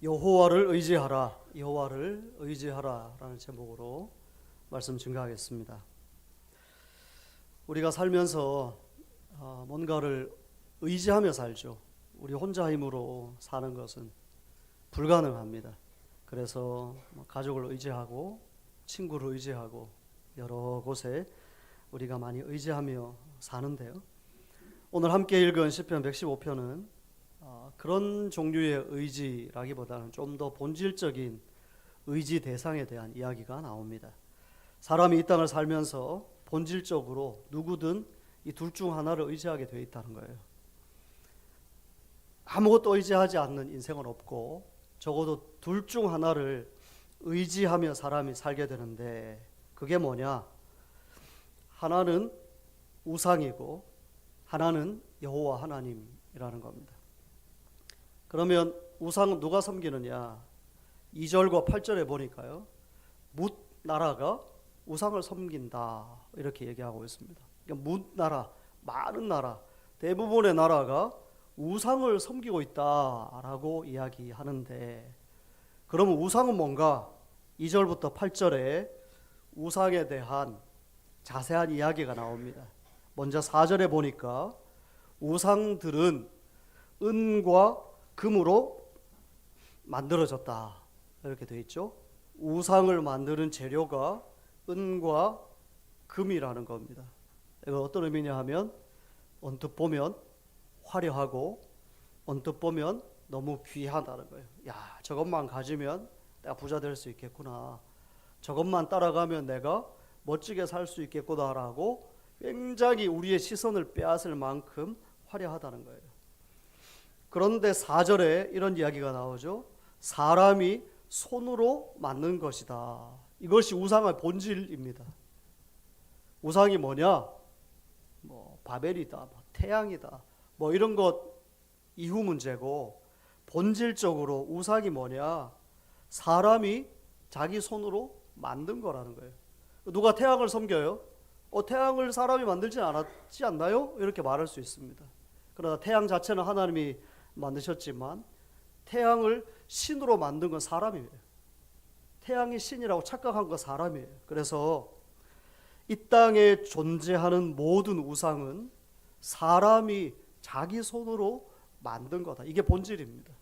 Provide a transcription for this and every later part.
여호와를 의지하라. 여호와를 의지하라라는 제목으로 말씀 증가하겠습니다. 우리가 살면서 어, 뭔가를 의지하며 살죠. 우리 혼자 힘으로 사는 것은 불가능합니다. 그래서 뭐 가족을 의지하고 친구를 의지하고 여러 곳에 우리가 많이 의지하며 사는데요. 오늘 함께 읽은 시편 115편은 어, 그런 종류의 의지라기보다는 좀 더 본질적인 의지 대상에 대한 이야기가 나옵니다. 사람이 이 땅을 살면서 본질적으로 누구든 이 둘 중 하나를 의지하게 되어 있다는 거예요. 아무것도 의지하지 않는 인생은 없고 적어도 둘 중 하나를 의지하며 사람이 살게 되는데 그게 뭐냐? 하나는 우상이고 하나는 여호와 하나님이라는 겁니다. 그러면 우상은 누가 섬기느냐? 2절과 8절에 보니까요. 뭇 나라가 우상을 섬긴다. 이렇게 얘기하고 있습니다. 그러니까 뭇 나라, 많은 나라, 대부분의 나라가 우상을 섬기고 있다라고 이야기하는데 그러면 우상은 뭔가? 2절부터 8절에 우상에 대한 자세한 이야기가 나옵니다. 먼저 4절에 보니까 우상들은 은과 금으로 만들어졌다. 이렇게 되어 있죠. 우상을 만드는 재료가 은과 금이라는 겁니다. 이건 어떤 의미냐 하면 언뜻 보면 화려하고 언뜻 보면 너무 귀하다는 거예요. 야, 저것만 가지면 내가 부자 될 수 있겠구나. 저것만 따라가면 내가 멋지게 살 수 있겠구나라고 굉장히 우리의 시선을 빼앗을 만큼 화려하다는 거예요. 그런데 4절에 이런 이야기가 나오죠. 사람이 손으로 만든 것이다. 이것이 우상의 본질입니다. 우상이 뭐냐? 뭐 바벨이다, 뭐 태양이다, 뭐 이런 것 이후 문제고 본질적으로 우상이 뭐냐? 사람이 자기 손으로 만든 거라는 거예요. 누가 태양을 섬겨요? 어, 태양을 사람이 만들지 않았지 않나요? 이렇게 말할 수 있습니다. 그러나 태양 자체는 하나님이 만드셨지만 태양을 신으로 만든 건 사람이에요. 태양이 신이라고 착각한 건 사람이에요. 그래서 이 땅에 존재하는 모든 우상은 사람이 자기 손으로 만든 거다. 이게 본질입니다.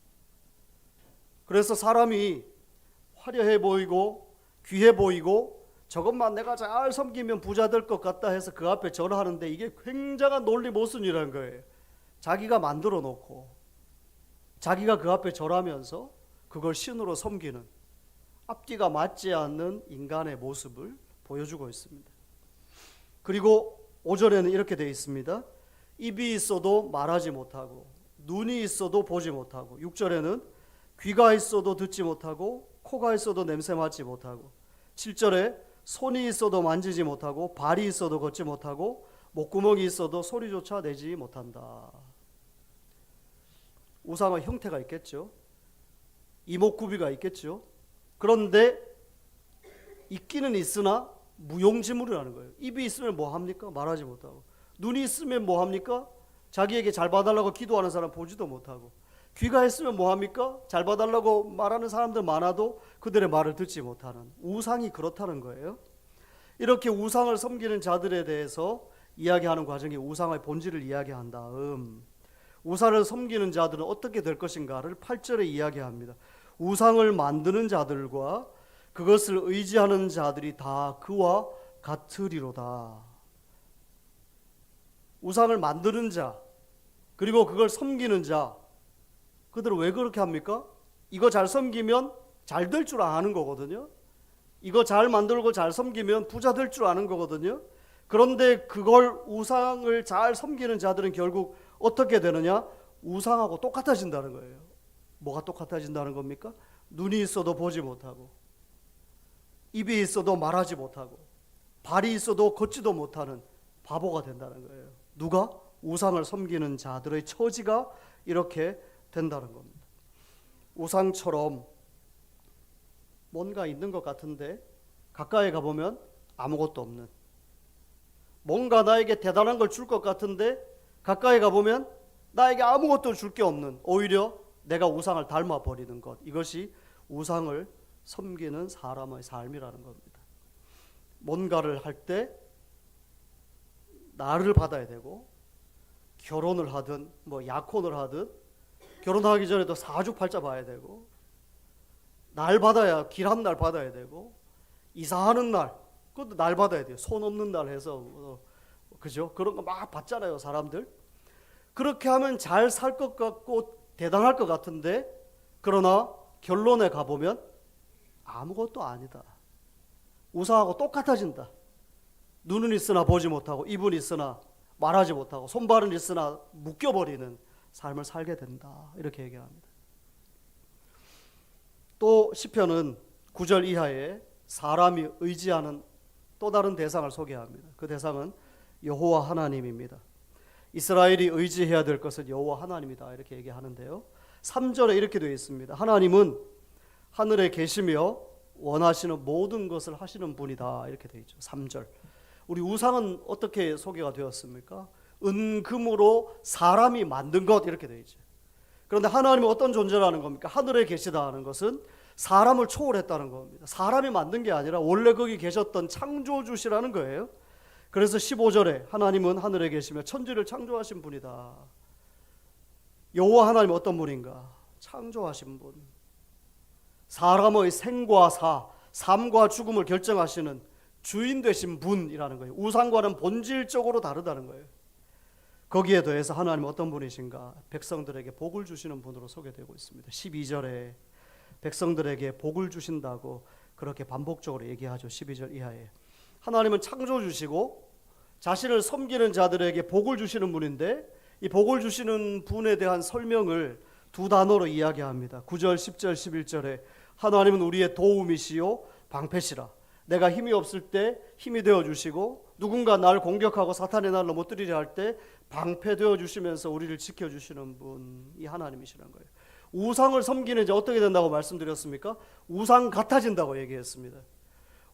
그래서 사람이 화려해 보이고 귀해 보이고 저것만 내가 잘 섬기면 부자 될 것 같다 해서 그 앞에 절하는데 이게 굉장한 논리 모순이라는 거예요. 자기가 만들어 놓고 자기가 그 앞에 절하면서 그걸 신으로 섬기는 앞뒤가 맞지 않는 인간의 모습을 보여주고 있습니다. 그리고 5절에는 이렇게 되어 있습니다. 입이 있어도 말하지 못하고 눈이 있어도 보지 못하고 6절에는 귀가 있어도 듣지 못하고 코가 있어도 냄새 맡지 못하고 7절에 손이 있어도 만지지 못하고 발이 있어도 걷지 못하고 목구멍이 있어도 소리조차 내지 못한다. 우상의 형태가 있겠죠. 이목구비가 있겠죠. 그런데 있기는 있으나 무용지물이라는 거예요. 입이 있으면 뭐 합니까? 말하지 못하고. 눈이 있으면 뭐 합니까? 자기에게 잘 봐달라고 기도하는 사람 보지도 못하고. 귀가 있으면 뭐 합니까? 잘 봐달라고 말하는 사람들 많아도 그들의 말을 듣지 못하는 우상이 그렇다는 거예요. 이렇게 우상을 섬기는 자들에 대해서 이야기하는 과정이 우상의 본질을 이야기한 다음 우상을 섬기는 자들은 어떻게 될 것인가를 8절에 이야기합니다. 우상을 만드는 자들과 그것을 의지하는 자들이 다 그와 같으리로다. 우상을 만드는 자, 그리고 그걸 섬기는 자, 그들은 왜 그렇게 합니까? 이거 잘 섬기면 잘 될 줄 아는 거거든요. 이거 잘 만들고 잘 섬기면 부자 될 줄 아는 거거든요. 그런데 그걸 우상을 잘 섬기는 자들은 결국 어떻게 되느냐? 우상하고 똑같아진다는 거예요. 뭐가 똑같아진다는 겁니까? 눈이 있어도 보지 못하고, 입이 있어도 말하지 못하고, 발이 있어도 걷지도 못하는 바보가 된다는 거예요. 누가? 우상을 섬기는 자들의 처지가 이렇게 된다는 겁니다. 우상처럼 뭔가 있는 것 같은데 가까이 가보면 아무것도 없는 뭔가 나에게 대단한 걸 줄 것 같은데 가까이 가보면 나에게 아무것도 줄 게 없는 오히려 내가 우상을 닮아 버리는 것 이것이 우상을 섬기는 사람의 삶이라는 겁니다. 뭔가를 할 때 나를 받아야 되고 결혼을 하든 뭐 약혼을 하든 결혼하기 전에도 사주팔자 봐야 되고 날 받아야 길한 날 받아야 되고 이사하는 날 그것도 날 받아야 돼요. 손 없는 날 해서 어, 그죠? 그런 거막 받잖아요, 사람들. 그렇게 하면 잘 살 것 같고 대단할 것 같은데 그러나 결론에 가 보면 아무것도 아니다. 우상하고 똑같아진다. 눈은 있으나 보지 못하고 입은 있으나 말하지 못하고 손발은 있으나 묶여버리는 삶을 살게 된다. 이렇게 얘기합니다. 또 시편은 9절 이하에 사람이 의지하는 또 다른 대상을 소개합니다. 그 대상은 여호와 하나님입니다. 이스라엘이 의지해야 될 것은 여호와 하나님이다. 이렇게 얘기하는데요. 3절에 이렇게 되어 있습니다. 하나님은 하늘에 계시며 원하시는 모든 것을 하시는 분이다. 이렇게 되어 있죠. 3절. 우리 우상은 어떻게 소개가 되었습니까? 은금으로 사람이 만든 것 이렇게 되어 있죠. 그런데 하나님은 어떤 존재라는 겁니까? 하늘에 계시다는 것은 사람을 초월했다는 겁니다. 사람이 만든 게 아니라 원래 거기 계셨던 창조주시라는 거예요. 그래서 15절에 하나님은 하늘에 계시며 천지를 창조하신 분이다. 여호와 하나님 어떤 분인가? 창조하신 분. 사람의 생과 사, 삶과 죽음을 결정하시는 주인 되신 분이라는 거예요. 우상과는 본질적으로 다르다는 거예요. 거기에 더해서 하나님 어떤 분이신가? 백성들에게 복을 주시는 분으로 소개되고 있습니다. 12절에 백성들에게 복을 주신다고 그렇게 반복적으로 얘기하죠. 12절 이하에. 하나님은 창조 주시고 자신을 섬기는 자들에게 복을 주시는 분인데 이 복을 주시는 분에 대한 설명을 두 단어로 이야기합니다. 9절, 10절, 11절에 하나님은 우리의 도움이시요 방패시라. 내가 힘이 없을 때 힘이 되어 주시고 누군가 날 공격하고 사탄의 날 넘어뜨리려 할 때 방패 되어 주시면서 우리를 지켜 주시는 분이 하나님이시라는 거예요. 우상을 섬기는 이제 어떻게 된다고 말씀드렸습니까? 우상 같아진다고 얘기했습니다.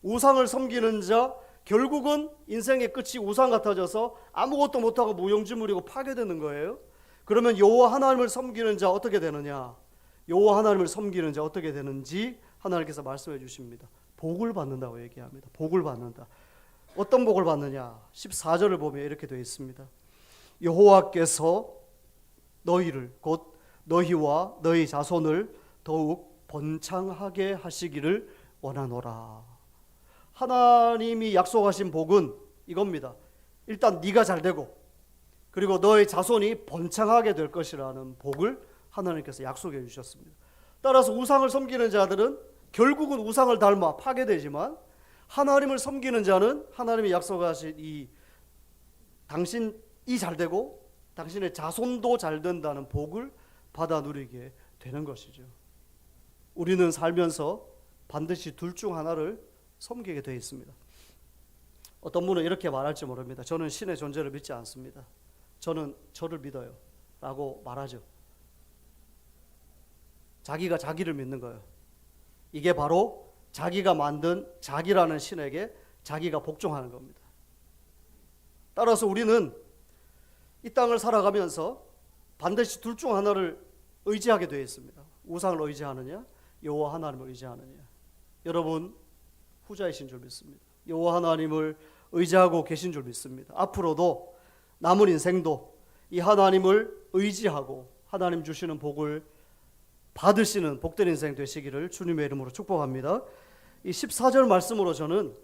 우상을 섬기는 자 결국은 인생의 끝이 우상 같아져서 아무것도 못하고 무용지물이고 파괴되는 거예요. 그러면 여호와 하나님을 섬기는 자 어떻게 되느냐? 여호와 하나님을 섬기는 자 어떻게 되는지 하나님께서 말씀해 주십니다. 복을 받는다고 얘기합니다. 복을 받는다. 어떤 복을 받느냐? 14절을 보면 이렇게 되어 있습니다. 여호와께서 너희를 곧 너희와 너희 자손을 더욱 번창하게 하시기를 원하노라. 하나님이 약속하신 복은 이겁니다. 일단 네가 잘 되고 그리고 너의 자손이 번창하게 될 것이라는 복을 하나님께서 약속해 주셨습니다. 따라서 우상을 섬기는 자들은 결국은 우상을 닮아 파괴되지만 하나님을 섬기는 자는 하나님이 약속하신 이 당신이 잘 되고 당신의 자손도 잘 된다는 복을 받아 누리게 되는 것이죠. 우리는 살면서 반드시 둘 중 하나를 섬기게 되어 있습니다. 어떤 분은 이렇게 말할지 모릅니다. 저는 신의 존재를 믿지 않습니다. 저는 저를 믿어요. 라고 말하죠. 자기가 자기를 믿는 거예요. 이게 바로 자기가 만든 자기라는 신에게 자기가 복종하는 겁니다. 따라서 우리는 이 땅을 살아가면서 반드시 둘 중 하나를 의지하게 되어 있습니다. 우상을 의지하느냐, 여호와 하나님을 의지하느냐. 여러분 후자이신 줄 믿습니다. 여호와 하나님을 의지하고 계신 줄 믿습니다. 앞으로도 남은 인생도 이 하나님을 의지하고 하나님 주시는 복을 받으시는 복된 인생 되시기를 주님의 이름으로 축복합니다. 이 14절 말씀으로 저는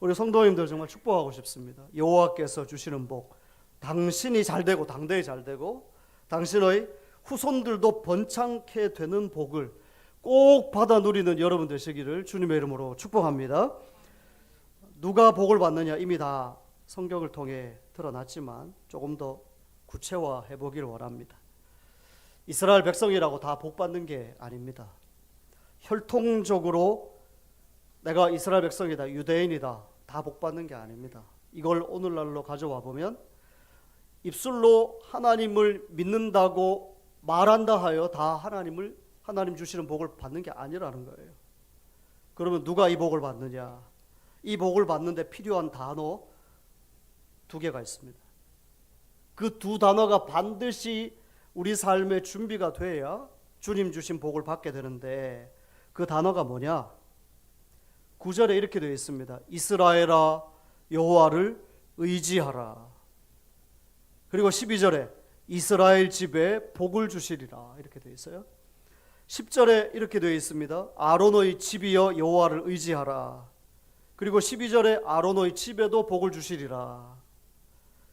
우리 성도님들 정말 축복하고 싶습니다. 여호와께서 주시는 복, 당신이 잘 되고 당대히 잘 되고 당신의 후손들도 번창케 되는 복을 꼭 받아 누리는 여러분 되시기를 주님의 이름으로 축복합니다. 누가 복을 받느냐 이미 다 성경을 통해 드러났지만 조금 더 구체화해 보기를 원합니다. 이스라엘 백성이라고 다 복 받는 게 아닙니다. 혈통적으로 내가 이스라엘 백성이다, 유대인이다, 다 복 받는 게 아닙니다. 이걸 오늘날로 가져와 보면 입술로 하나님을 믿는다고 말한다 하여 다 하나님을 하나님 주시는 복을 받는 게 아니라는 거예요. 그러면 누가 이 복을 받느냐? 이 복을 받는데 필요한 단어 두 개가 있습니다. 그 두 단어가 반드시 우리 삶의 준비가 돼야 주님 주신 복을 받게 되는데 그 단어가 뭐냐? 9절에 이렇게 되어 있습니다. 이스라엘아 여호와를 의지하라. 그리고 12절에 이스라엘 집에 복을 주시리라 이렇게 되어 있어요. 10절에 이렇게 되어 있습니다. 아론의 집이여 여호와를 의지하라. 그리고 12절에 아론의 집에도 복을 주시리라.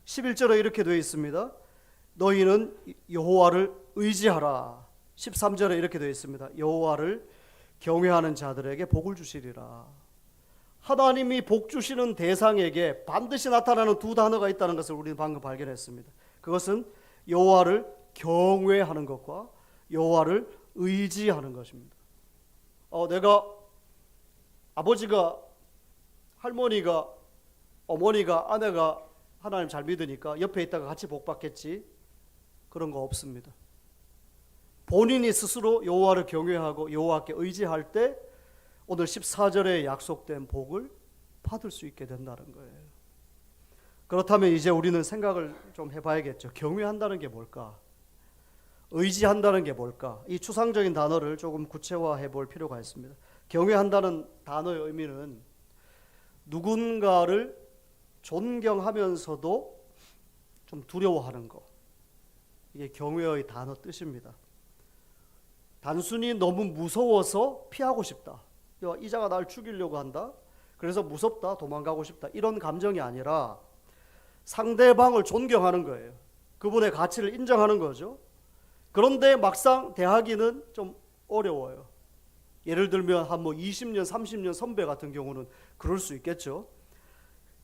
11절에 이렇게 되어 있습니다. 너희는 여호와를 의지하라. 13절에 이렇게 되어 있습니다. 여호와를 경외하는 자들에게 복을 주시리라. 하나님이 복 주시는 대상에게 반드시 나타나는 두 단어가 있다는 것을 우리는 방금 발견했습니다. 그것은 여호와를 경외하는 것과 여호와를 의지하는 것입니다. 어, 내가 아버지가 할머니가 어머니가 아내가 하나님 잘 믿으니까 옆에 있다가 같이 복 받겠지 그런 거 없습니다. 본인이 스스로 여호와를 경외하고 여호와께 의지할 때 오늘 14절에 약속된 복을 받을 수 있게 된다는 거예요. 그렇다면 이제 우리는 생각을 좀 해봐야겠죠. 경외한다는 게 뭘까? 의지한다는 게 뭘까? 이 추상적인 단어를 조금 구체화해 볼 필요가 있습니다. 경외한다는 단어의 의미는 누군가를 존경하면서도 좀 두려워하는 거. 이게 경외의 단어 뜻입니다. 단순히 너무 무서워서 피하고 싶다. 야, 이자가 날 죽이려고 한다. 그래서 무섭다, 도망가고 싶다. 이런 감정이 아니라 상대방을 존경하는 거예요. 그분의 가치를 인정하는 거죠. 그런데 막상 대하기는 좀 어려워요. 예를 들면 한 뭐 20년, 30년 선배 같은 경우는 그럴 수 있겠죠.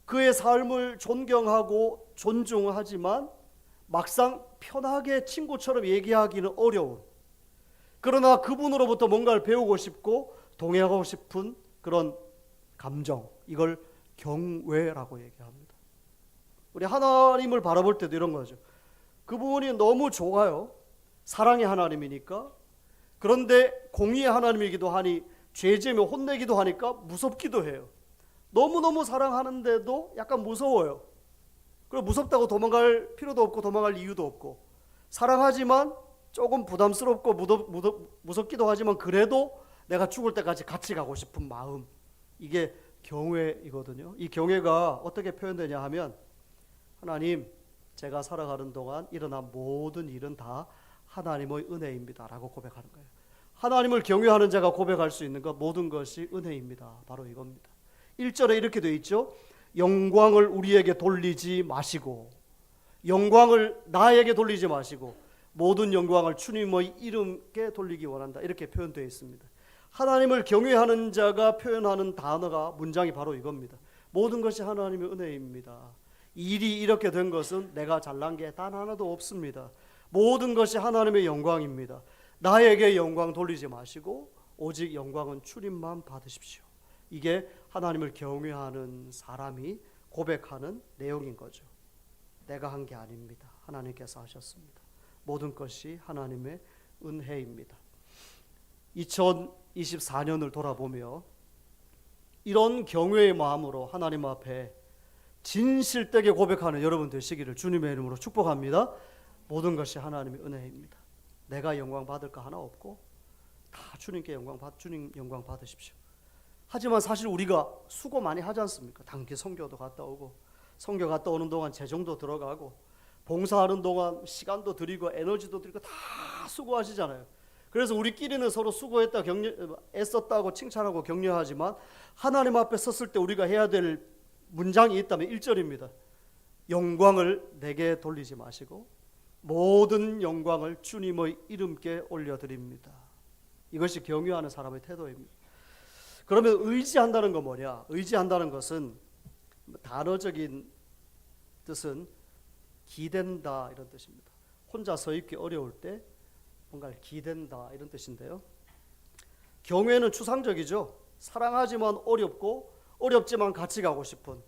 그의 삶을 존경하고 존중하지만 막상 편하게 친구처럼 얘기하기는 어려운 그러나 그분으로부터 뭔가를 배우고 싶고 동행하고 싶은 그런 감정 이걸 경외라고 얘기합니다. 우리 하나님을 바라볼 때도 이런 거죠. 그분이 너무 좋아요. 사랑의 하나님이니까. 그런데 공의의 하나님이기도 하니 죄지으면 혼내기도 하니까 무섭기도 해요. 너무너무 사랑하는데도 약간 무서워요. 그리고 무섭다고 도망갈 필요도 없고 도망갈 이유도 없고 사랑하지만 조금 부담스럽고 무덥, 무덥, 무섭기도 하지만 그래도 내가 죽을 때까지 같이 가고 싶은 마음 이게 경외이거든요. 이 경외가 어떻게 표현되냐 하면 하나님 제가 살아가는 동안 일어난 모든 일은 다 하나님의 은혜입니다라고 고백하는 거예요. 하나님을 경외하는 자가 고백할 수 있는 것 모든 것이 은혜입니다. 바로 이겁니다. 1절에 이렇게 되어 있죠. 영광을 우리에게 돌리지 마시고 영광을 나에게 돌리지 마시고 모든 영광을 주님의 이름께 돌리기 원한다. 이렇게 표현되어 있습니다. 하나님을 경외하는 자가 표현하는 단어가 문장이 바로 이겁니다. 모든 것이 하나님의 은혜입니다. 일이 이렇게 된 것은 내가 잘난 게 단 하나도 없습니다. 모든 것이 하나님의 영광입니다. 나에게 영광 돌리지 마시고 오직 영광은 주님만 받으십시오. 이게 하나님을 경외하는 사람이 고백하는 내용인 거죠. 내가 한 게 아닙니다. 하나님께서 하셨습니다. 모든 것이 하나님의 은혜입니다. 2024년을 돌아보며 이런 경외의 마음으로 하나님 앞에 진실되게 고백하는 여러분 되시기를 주님의 이름으로 축복합니다. 모든 것이 하나님의 은혜입니다. 내가 영광 받을 거 하나 없고 다 주님께 영광 받 주님 영광 받으십시오. 하지만 사실 우리가 수고 많이 하지 않습니까? 단기 선교도 갔다 오고 선교 갔다 오는 동안 재정도 들어가고 봉사하는 동안 시간도 드리고 에너지도 드리고 다 수고하시잖아요. 그래서 우리끼리는 서로 수고했다 격려 애썼다고 칭찬하고 격려하지만 하나님 앞에 섰을 때 우리가 해야 될 문장이 있다면 1절입니다. 영광을 내게 돌리지 마시고 모든 영광을 주님의 이름께 올려드립니다. 이것이 경유하는 사람의 태도입니다. 그러면 의지한다는 건 뭐냐? 의지한다는 것은 단어적인 뜻은 기댄다 이런 뜻입니다. 혼자 서 있기 어려울 때 뭔가를 기댄다 이런 뜻인데요. 경외는 추상적이죠. 사랑하지만 어렵고 어렵지만 같이 가고 싶은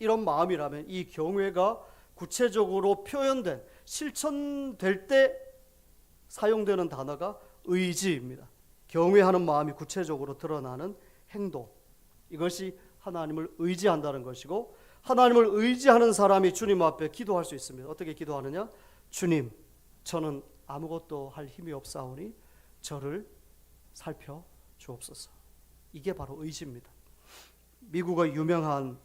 이런 마음이라면 이 경외가 구체적으로 표현된 실천될 때 사용되는 단어가 의지입니다. 경외하는 마음이 구체적으로 드러나는 행동. 이것이 하나님을 의지한다는 것이고 하나님을 의지하는 사람이 주님 앞에 기도할 수 있습니다. 어떻게 기도하느냐? 주님, 저는 아무것도 할 힘이 없사오니 저를 살펴 주옵소서. 이게 바로 의지입니다. 미국의 유명한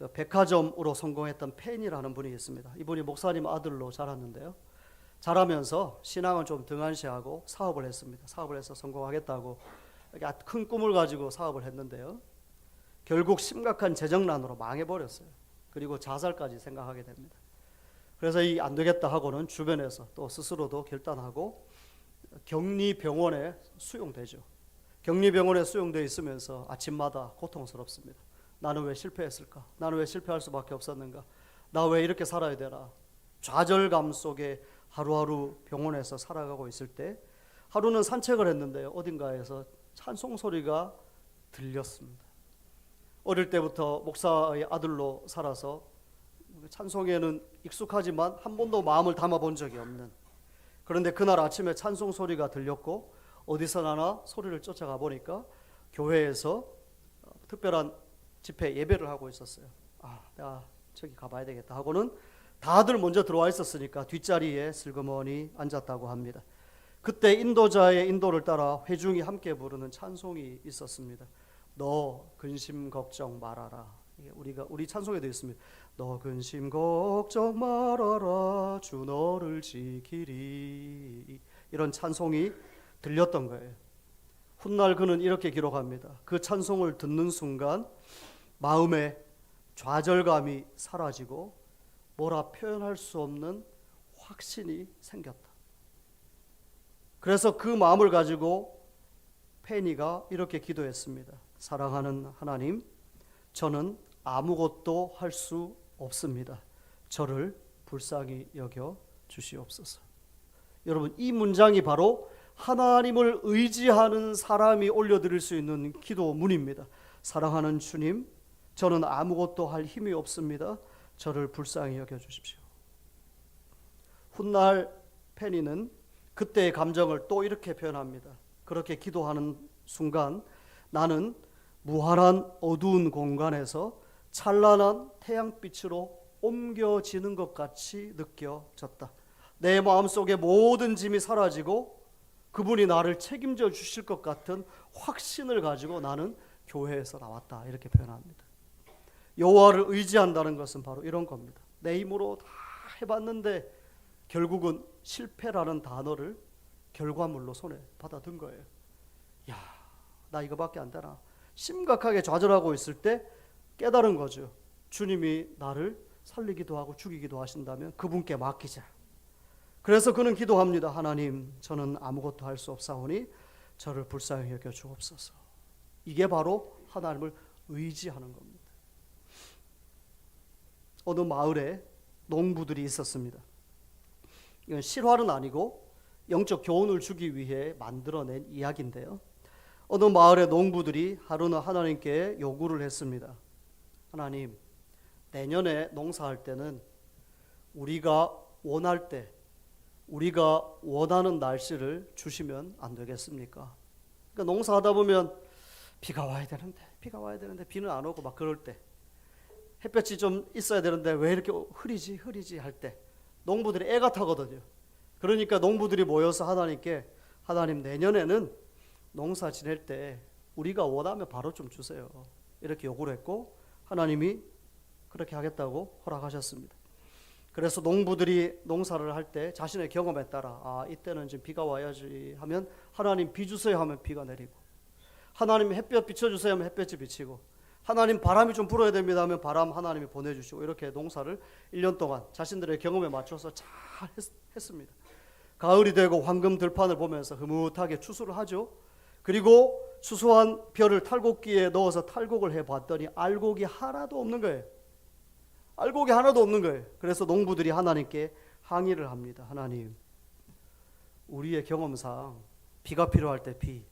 그 백화점으로 성공했던 펜이라는 분이 있습니다. 이분이 목사님 아들로 자랐는데요. 자라면서 신앙은 좀 등한시하고 사업을 했습니다. 사업을 해서 성공하겠다고 큰 꿈을 가지고 사업을 했는데요. 결국 심각한 재정난으로 망해버렸어요. 그리고 자살까지 생각하게 됩니다. 그래서 이 안 되겠다 하고는 주변에서 또 스스로도 결단하고 격리병원에 수용되죠. 격리병원에 수용되어 있으면서 아침마다 고통스럽습니다. 나는 왜 실패했을까? 나는 왜 실패할 수밖에 없었는가? 나 왜 이렇게 살아야 되나? 좌절감 속에 하루하루 병원에서 살아가고 있을 때 하루는 산책을 했는데요. 어딘가에서 찬송 소리가 들렸습니다. 어릴 때부터 목사의 아들로 살아서 찬송에는 익숙하지만 한 번도 마음을 담아 본 적이 없는 그런데 그날 아침에 찬송 소리가 들렸고 어디서 나나 소리를 쫓아가 보니까 교회에서 어, 특별한 집회 예배를 하고 있었어요. 아, 내가 저기 가봐야 되겠다 하고는 다들 먼저 들어와 있었으니까 뒷자리에 슬그머니 앉았다고 합니다. 그때 인도자의 인도를 따라 회중이 함께 부르는 찬송이 있었습니다. 너 근심 걱정 말아라. 우리가 우리 찬송에도 있습니다. 너 근심 걱정 말아라. 주 너를 지키리. 이런 찬송이 들렸던 거예요. 훗날 그는 이렇게 기록합니다. 그 찬송을 듣는 순간 마음에 좌절감이 사라지고 뭐라 표현할 수 없는 확신이 생겼다. 그래서 그 마음을 가지고 페니가 이렇게 기도했습니다. 사랑하는 하나님, 저는 아무것도 할 수 없습니다. 저를 불쌍히 여겨 주시옵소서. 여러분, 이 문장이 바로 하나님을 의지하는 사람이 올려드릴 수 있는 기도문입니다. 사랑하는 주님, 저는 아무것도 할 힘이 없습니다. 저를 불쌍히 여겨 주십시오. 훗날 페니는 그때의 감정을 또 이렇게 표현합니다. 그렇게 기도하는 순간 나는 무한한 어두운 공간에서 찬란한 태양빛으로 옮겨지는 것 같이 느껴졌다. 내 마음속에 모든 짐이 사라지고 그분이 나를 책임져 주실 것 같은 확신을 가지고 나는 교회에서 나왔다. 이렇게 표현합니다. 여호와를 의지한다는 것은 바로 이런 겁니다. 내 힘으로 다 해봤는데 결국은 실패라는 단어를 결과물로 손에 받아든 거예요. 야, 나 이거밖에 안 되나? 심각하게 좌절하고 있을 때 깨달은 거죠. 주님이 나를 살리기도 하고 죽이기도 하신다면 그분께 맡기자. 그래서 그는 기도합니다. 하나님, 저는 아무것도 할 수 없사오니 저를 불쌍히 여겨 주옵소서. 이게 바로 하나님을 의지하는 겁니다. 어느 마을에 농부들이 있었습니다. 이건 실화는 아니고 영적 교훈을 주기 위해 만들어낸 이야기인데요. 어느 마을의 농부들이 하루는 하나님께 요구를 했습니다. 하나님, 내년에 농사할 때는 우리가 원할 때, 우리가 원하는 날씨를 주시면 안 되겠습니까? 그러니까 농사하다 보면 비가 와야 되는데, 비가 와야 되는데 비는 안 오고 막 그럴 때, 햇볕이 좀 있어야 되는데 왜 이렇게 흐리지, 흐리지 할 때, 농부들이 애가 타거든요. 그러니까 농부들이 모여서 하나님께 하나님 내년에는 농사 지낼 때 우리가 원하면 바로 좀 주세요. 이렇게 요구를 했고 하나님이 그렇게 하겠다고 허락하셨습니다. 그래서 농부들이 농사를 할 때 자신의 경험에 따라 아 이때는 지금 비가 와야지 하면 하나님 비 주세요 하면 비가 내리고 하나님 햇볕 비춰 주세요 하면 햇볕이 비치고 하나님 바람이 좀 불어야 됩니다 하면 바람 하나님이 보내주시고 이렇게 농사를 1년 동안 자신들의 경험에 맞춰서 잘 했, 습니다 가을이 되고 황금 들판을 보면서 흐뭇하게 추수를 하죠. 그리고 추수한 벼를 탈곡기에 넣어서 탈곡을 해봤더니 알곡이 하나도 없는 거예요. 알곡이 하나도 없는 거예요. 그래서 농부들이 하나님께 항의를 합니다. 하나님, 우리의 경험상 비가 필요할 때 비,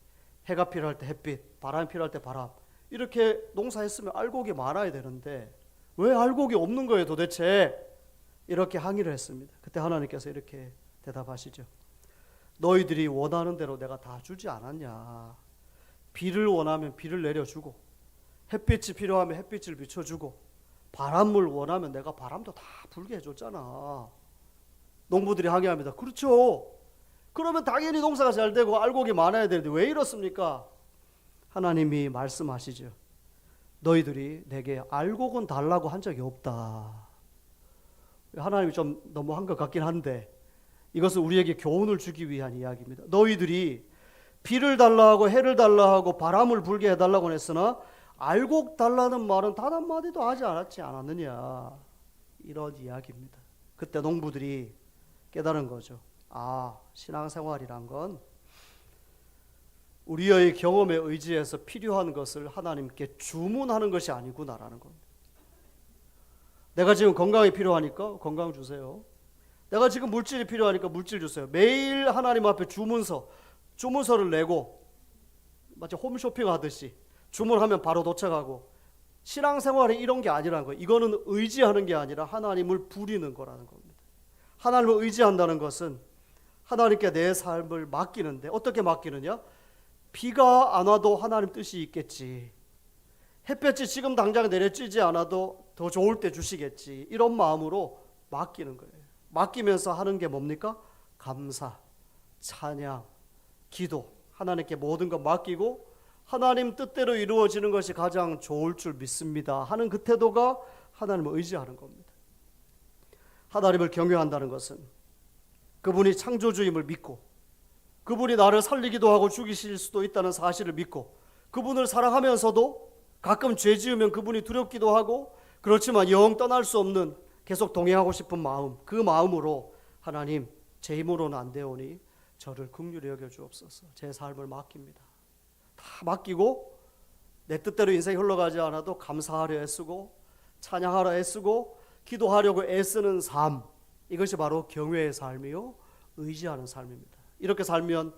해가 필요할 때 햇빛, 바람이 필요할 때 바람, 이렇게 농사했으면 알곡이 많아야 되는데 왜 알곡이 없는 거예요 도대체? 이렇게 항의를 했습니다. 그때 하나님께서 이렇게 대답하시죠. 너희들이 원하는 대로 내가 다 주지 않았냐. 비를 원하면 비를 내려주고 햇빛이 필요하면 햇빛을 비춰주고 바람을 원하면 내가 바람도 다 불게 해줬잖아. 농부들이 항의합니다. 그렇죠. 그러면 당연히 농사가 잘 되고 알곡이 많아야 되는데 왜 이렇습니까? 하나님이 말씀하시죠. 너희들이 내게 알곡은 달라고 한 적이 없다. 하나님이 좀 너무한 것 같긴 한데 이것은 우리에게 교훈을 주기 위한 이야기입니다. 너희들이 비를 달라하고 해를 달라하고 바람을 불게 해달라고 했으나 알곡 달라는 말은 단 한마디도 하지 않았지 않았느냐 이런 이야기입니다. 그때 농부들이 깨달은 거죠. 아 신앙생활이란 건 우리의 경험에 의지해서 필요한 것을 하나님께 주문하는 것이 아니구나라는 겁니다. 내가 지금 건강이 필요하니까 건강 주세요. 내가 지금 물질이 필요하니까 물질 주세요. 매일 하나님 앞에 주문서, 주문서를 내고 마치 홈쇼핑 하듯이 주문하면 바로 도착하고 신앙생활이 이런 게 아니라는 거예요. 이거는 의지하는 게 아니라 하나님을 부리는 거라는 겁니다. 하나님을 의지한다는 것은 하나님께 내 삶을 맡기는데 어떻게 맡기느냐? 비가 안 와도 하나님 뜻이 있겠지. 햇볕이 지금 당장 내려지지 않아도 더 좋을 때 주시겠지. 이런 마음으로 맡기는 거예요. 맡기면서 하는 게 뭡니까? 감사, 찬양, 기도. 하나님께 모든 것 맡기고 하나님 뜻대로 이루어지는 것이 가장 좋을 줄 믿습니다. 하는 그 태도가 하나님을 의지하는 겁니다. 하나님을 경외한다는 것은 그분이 창조주임을 믿고 그분이 나를 살리기도 하고 죽이실 수도 있다는 사실을 믿고 그분을 사랑하면서도 가끔 죄 지으면 그분이 두렵기도 하고 그렇지만 영 떠날 수 없는 계속 동행하고 싶은 마음 그 마음으로 하나님 제 힘으로는 안 되오니 저를 긍휼히 여겨 주옵소서. 제 삶을 맡깁니다. 다 맡기고 내 뜻대로 인생이 흘러가지 않아도 감사하려 애쓰고 찬양하려 애쓰고 기도하려고 애쓰는 삶 이것이 바로 경외의 삶이요 의지하는 삶입니다 이렇게 살면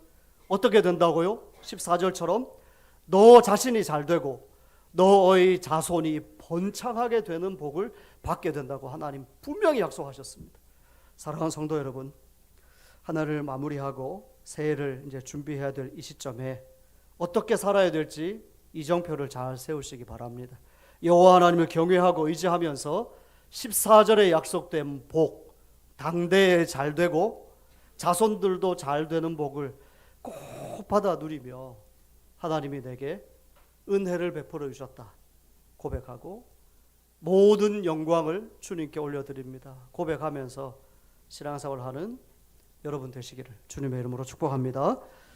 어떻게 된다고요? 14절처럼 너 자신이 잘 되고 너의 자손이 번창하게 되는 복을 받게 된다고 하나님 분명히 약속하셨습니다. 사랑하는 성도 여러분, 하나를 마무리하고 새해를 이제 준비해야 될 이 시점에 어떻게 살아야 될지 이정표를 잘 세우시기 바랍니다. 여호와 하나님을 경외하고 의지하면서 14절에 약속된 복, 당대에 잘 되고 자손들도 잘 되는 복을 꼭 받아 누리며 하나님이 내게 은혜를 베풀어 주셨다. 고백하고 모든 영광을 주님께 올려드립니다. 고백하면서 신앙생활 하는 여러분 되시기를 주님의 이름으로 축복합니다.